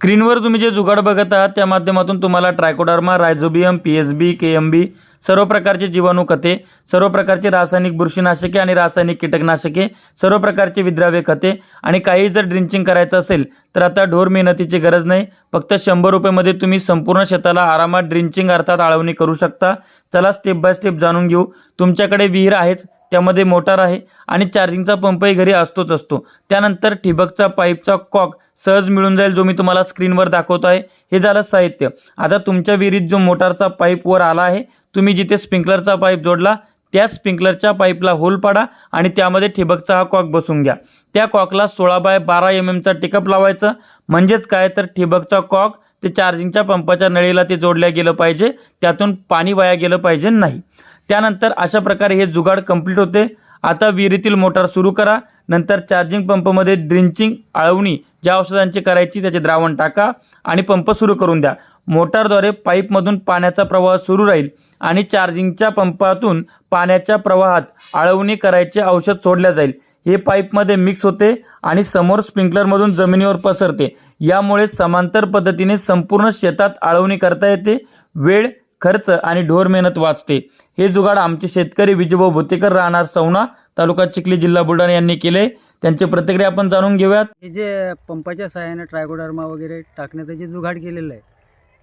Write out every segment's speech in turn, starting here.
स्क्रीनवर तुम्ही जे जुगाड बघत आहात त्या माध्यमातून तुम्हाला trichoderma rhizobium P S B K M B सर्व प्रकारचे जीवाणू खते सर्व प्रकारचे रासायनिक बुरशीनाशके आणि रासायनिक कीटकनाशके सर्व प्रकारचे विद्राव्य खते आणि काही जर ड्रिंचिंग करायचं असेल तर आता ढोर मेहनतीची गरज नाही. फक्त शंभर रुपयेमध्ये तुम्ही संपूर्ण शेताला आरामात ड्रिंचिंग अर्थात आळवणी करू शकता. चला स्टेप बाय स्टेप जाणून घेऊ. तुमच्याकडे विहीर आहेच त्यामध्ये मोटार आहे आणि चार्जिंगचा पंपही घरी असतोच असतो. त्यानंतर ठिबकचा पाईपचा कॉक सहज मिळून जाईल जो मी तुम्हाला स्क्रीनवर दाखवतो आहे. हे झालं साहित्य. आता तुमच्या विहिरीत जो मोटारचा पाईप वर आला आहे तुम्ही जिथे स्प्रिंकलरचा पाईप जोडला त्या स्प्रिंकलरच्या पाईपला होल पाडा आणि त्यामध्ये ठिबकचा हा कॉक बसून घ्या. त्या कॉकला सोळा बाय बारा एम एमचा टिकअप लावायचं. म्हणजेच काय? तर ठिबकचा कॉक ते चार्जिंगच्या पंपाच्या नळीला ते जोडल्या गेलं पाहिजे. त्यातून पाणी वाया गेलं पाहिजे नाही. त्यानंतर अशा प्रकारे हे जुगाड कंप्लीट होते. आता विहिरीतील मोटार सुरू करा. नंतर चार्जिंग पंपमध्ये ड्रिंचिंग आळवणी ज्या औषधांची करायची त्याचे द्रावण टाका आणि पंप सुरू करून द्या. मोटारद्वारे पाईपमधून पाण्याचा प्रवाह सुरू राहील आणि चार्जिंगच्या पंपातून पाण्याच्या प्रवाहात आळवणी करायचे औषध सोडल्या जाईल. हे पाईपमध्ये मिक्स होते आणि समोर स्प्रिंकलरमधून जमिनीवर पसरते. यामुळे समांतर पद्धतीने संपूर्ण शेतात आळवणी करता येते. वेळ खर्च आणि ढोर मेहनत वाचते. हे जुगाड आमचे शेतकरी विजयभाऊ भोतेकर राहणार सवना तालुका चिखली जिल्हा बुलढाणा यांनी केले. त्यांची प्रतिक्रिया आपण जाणून घेऊयात. हे जे पंपाच्या सहाय्याने ट्रायकोडर्मा वगैरे टाकण्याचं जे जुगाड केलेलं आहे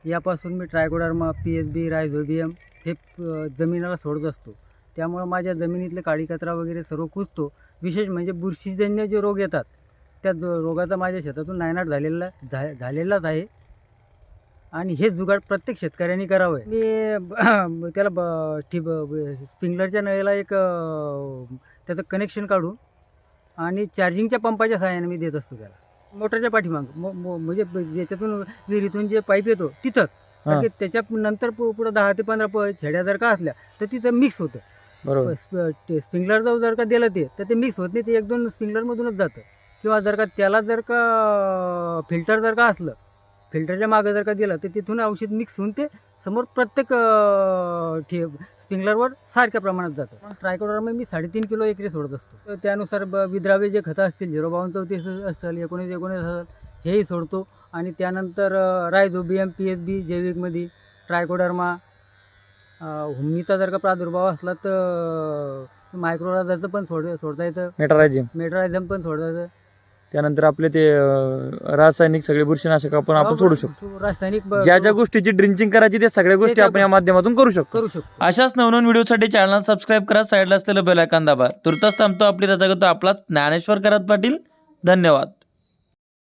यापासून मी trichoderma P S B rhizobium हे जमिनीला सोडत असतो. त्यामुळं माझ्या जमिनीतले काळी कचरा वगैरे सर्व कुजतो. विशेष म्हणजे बुरशीजन्य जे रोग येतात त्या जो- रोगाचा माझ्या शेतातून नायनाट झालेला झा झालेलाच आहे. आणि हे जुगाड प्रत्येक शेतकऱ्यांनी करावं. मी त्याला ब ठी स्प्रिंकलरच्या नळीला एक त्याचं कनेक्शन काढून आणि चार्जिंगच्या पंपाच्या सहाय्याने मी देत असतो त्याला. मोटरच्या पाठीमाग. मो- म्हणजे ज्याच्यातून विहिरीतून जे पाईप येतो तिथंच. त्याच्या नंतर पुढं दहा ते पंधरा प छड्या जर का असल्या तर तिथं मिक्स होतं. बरोबर. स्प्रिंकलर जाऊ जर का दिलं ते तर ते मिक्स होत नाही. ते एक दोन स्प्रिंकलरमधूनच जातं. किंवा जर का त्याला जर का फिल्टर जर का असलं फिल्टरच्या मागं जर का दिलं तर तिथून औषध मिक्स होऊन ते समोर प्रत्येक ठे स्प्रिंकलरवर सारख्या प्रमाणात जातं. ट्रायकोडरमध्ये मी साडेतीन किलो एकरी सोडत असतो. त्यानुसार ब विद्राव्य जे खतं असतील झिरो बावन्न चौतीस असेल एकोणीस एकोणीस असेल हेही सोडतो. आणि त्यानंतर rhizobium P S B जैविकमध्ये ट्रायकोडर्मा हुम्मीचा जर का प्रादुर्भाव असला तर मायक्रोराजाचं पण सोड सोडता येतं. मेटारायझिम मेट्रायझम पण सोडता येतं. त्यानंतर आपले ते रासायनिक सगळे बुरशीनाशक आपण आपण सोडू शकतो. रासायनिक ब- ज्या ज्या गोष्टीची ड्रिंचिंग करायची त्या सगळ्या गोष्टी आपण या माध्यमातून करू शकतो. करू शकतो. अशाच नवनवीन व्हिडिओसाठी चॅनल सबस्क्राईब करा साईडला असलेलं बेल आयकॉन दाबा. तुर्तास थांबतो आपली रजा करतो आपलाच ज्ञानेश्वर करत पाटील. धन्यवाद.